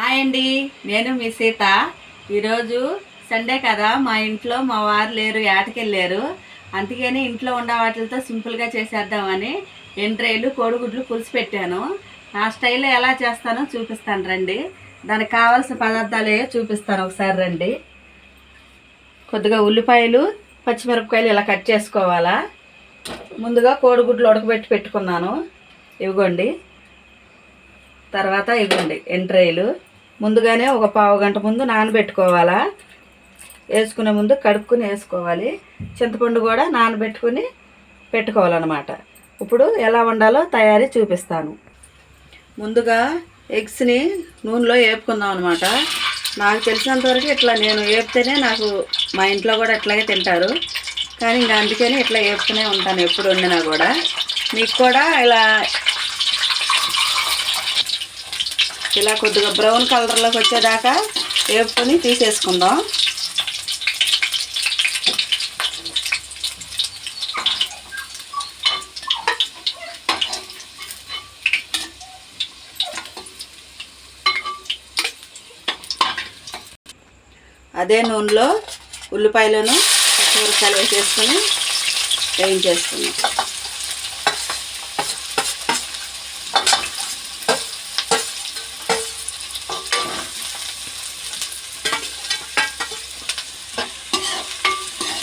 Hi అండి నేను మీ సీత. ఈరోజు సండే కదా మా ఇంట్లో మా వారు లేరు ఏటకెళ్ళారు అందుకని ఇంట్లో ఉన్న వాటితో సింపుల్గా చేసేద్దామని ఎండ్రాయిలు కోడిగుడ్లు పులుసు పెట్టాను నా స్టైల్లో ఎలా చేస్తానో చూపిస్తాను రండి. దానికి కావాల్సిన పదార్థాలు చూపిస్తాను ఒకసారి రండి. కొద్దిగా ఉల్లిపాయలు పచ్చిమిరపకాయలు ఇలా కట్ చేసుకోవాలా. ముందుగా కోడిగుడ్లు ఉడకబెట్టి పెట్టుకున్నాను. ఇవ్వండి. తర్వాత ఇవ్వండి ఎంట్రైలు ముందుగానే ఒక పావు గంట ముందు నానబెట్టుకోవాలా? వేసుకునే ముందు కడుక్కుని వేసుకోవాలి. చింతపండు కూడా నానబెట్టుకుని పెట్టుకోవాలన్నమాట. ఇప్పుడు ఎలా వండాలో తయారీ చూపిస్తాను. ముందుగా ఎగ్స్ని నూనెలో వేపుకుందాం అనమాట నాకు తెలిసినంతవరకు ఇట్లా నేను వేపితేనే నాకు మా ఇంట్లో కూడా ఇట్లాగే తింటారు. కానీ ఇంకా అందుకని ఇట్లా వేపుతూనే ఉంటాను ఎప్పుడు వండినా కూడా. మీకు కూడా ఇలా ఇలా కొద్దిగా బ్రౌన్ కలర్లోకి వచ్చేదాకా వేపుకొని తీసేసుకుందాం. అదే నూనెలో ఉల్లిపాయలను పచ్చిమిరపకాయలు వేసేసుకొని వేయించేసుకున్నాం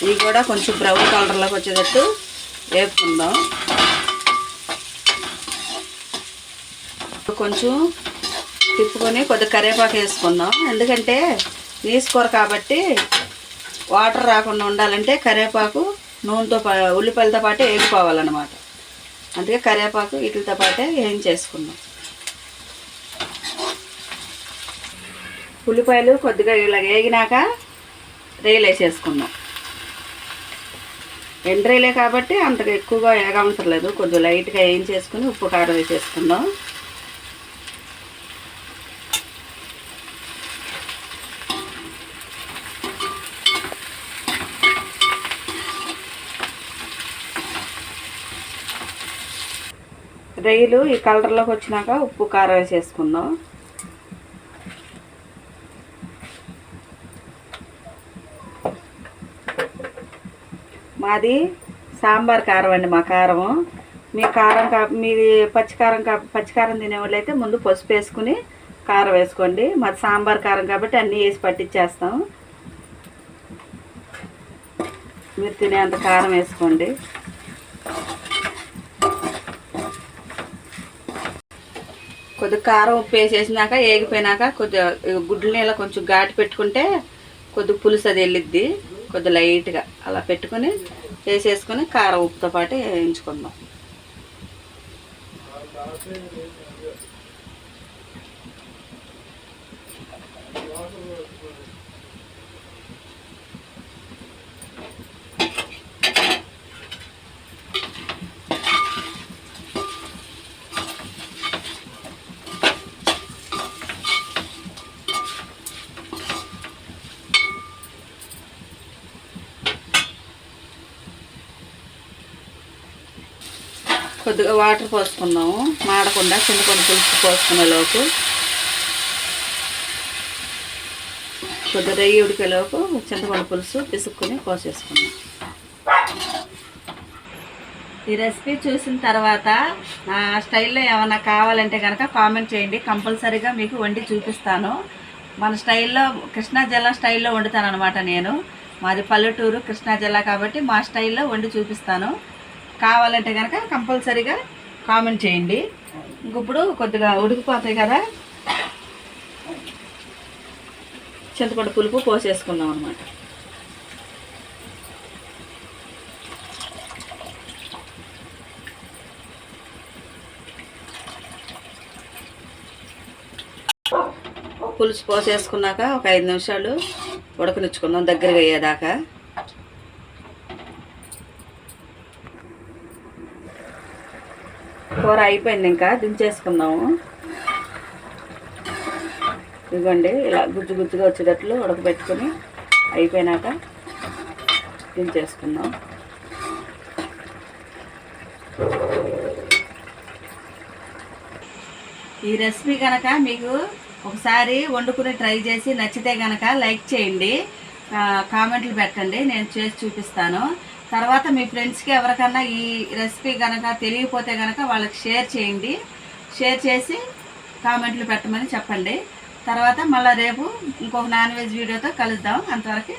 ఇవి కూడా కొంచెం బ్రౌన్ కలర్లోకి వచ్చేటట్టు వేపుకుందాం. కొంచెం తిప్పుకొని కొద్దిగా కరివేపాకు వేసుకుందాం. ఎందుకంటే నీసు కూర కాబట్టి వాటర్ రాకుండా ఉండాలంటే కరివేపాకు నూనెతో ఉల్లిపాయలతో పాటే వేగిపోవాలన్నమాట అందుకే కరివేపాకు వీటితో పాటే వేయించేసుకుందాం ఉల్లిపాయలు కొద్దిగా ఇలా వేగినాక రేలు వేసేసుకుందాం ఎండ్రైలే కాబట్టి అంతగా ఎక్కువగా వేగవసరం లేదు. కొద్దిగా లైట్గా వేయించేసుకుని ఉప్పు కారం వేసేసుకుందాం. రొయ్యలు ఈ కలర్లోకి వచ్చినాక ఉప్పు కారం వేసేసుకుందాం. మాది సాంబార్ కారం అండి మా కారము. మీ కారం కా మీది పచ్చికారం కా పచ్చికారం తినేవాళ్ళు అయితే ముందు పసుపు వేసుకుని కారం వేసుకోండి. మాది సాంబార్ కారం కాబట్టి అన్నీ వేసి పట్టించేస్తాం మీరు తినేంత కారం వేసుకోండి. కొద్దిగా కారం ఉప్పు వేసేసినాక ఏగిపోయినాక కొద్దిగా గుడ్ల నీళ్ళ కొంచెం ఘాటు పెట్టుకుంటే కొద్దిగా పులుసు అది వెళ్ళిద్ది. కొద్దిగా లైట్గా అలా పెట్టుకొని వేసేసుకొని కారం ఉప్పుతో పాటు వేయించుకుందాం. కొద్దిగా వాటర్ పోసుకుందాము. మాడకుండా చింతపండు పులుసు పోసుకునేలోపు కొద్దిగా రెయ్యి ఉడికేలోపు చింతపండు పులుసు పిసుక్కుని పోసేసుకుందాం. ఈ రెసిపీ చూసిన తర్వాత నా స్టైల్లో ఏమైనా కావాలంటే కనుక కామెంట్ చేయండి. కంపల్సరీగా మీకు వండి చూపిస్తాను. మన స్టైల్లో కృష్ణా జిల్లా స్టైల్లో వండుతాను అనమాట నేను. మాది పల్లెటూరు కృష్ణా జిల్లా కాబట్టి మా స్టైల్లో వండి చూపిస్తాను. కావాలంటే కనుక కంపల్సరీగా కామెంట్ చేయండి. ఇంక ఇప్పుడు కొద్దిగా ఉడికిపోతాయి కదా. చింతపండు పులుపు పోసేసుకుందాం అనమాట పులుసు పోసేసుకున్నాక ఒక ఐదు నిమిషాలు ఉడకనిచ్చుకుందాం దగ్గరగా అయ్యేదాకా. కూర అయిపోయింది ఇంకా దించేసుకుందాము. ఇదిగోండి ఇలా గుజ్జు గుజ్జుగా వచ్చేటట్లు ఉడకబెట్టుకొని అయిపోయినాక దించేసుకుందాం. ఈ రెసిపీ కనుక మీకు ఒకసారి వండుకుని ట్రై చేసి నచ్చితే కనుక లైక్ చేయండి. కామెంట్లు పెట్టండి నేను చేసి చూపిస్తాను. తర్వాత మీ ఫ్రెండ్స్కి ఎవరికన్నా ఈ రెసిపీ కనుక తెలియకపోతే కనుక వాళ్ళకి షేర్ చేయండి. షేర్ చేసి కామెంట్లు పెట్టమని చెప్పండి. తర్వాత మళ్ళీ రేపు ఇంకొక నాన్ వెజ్ వీడియోతో కలుద్దాం. అంతవరకు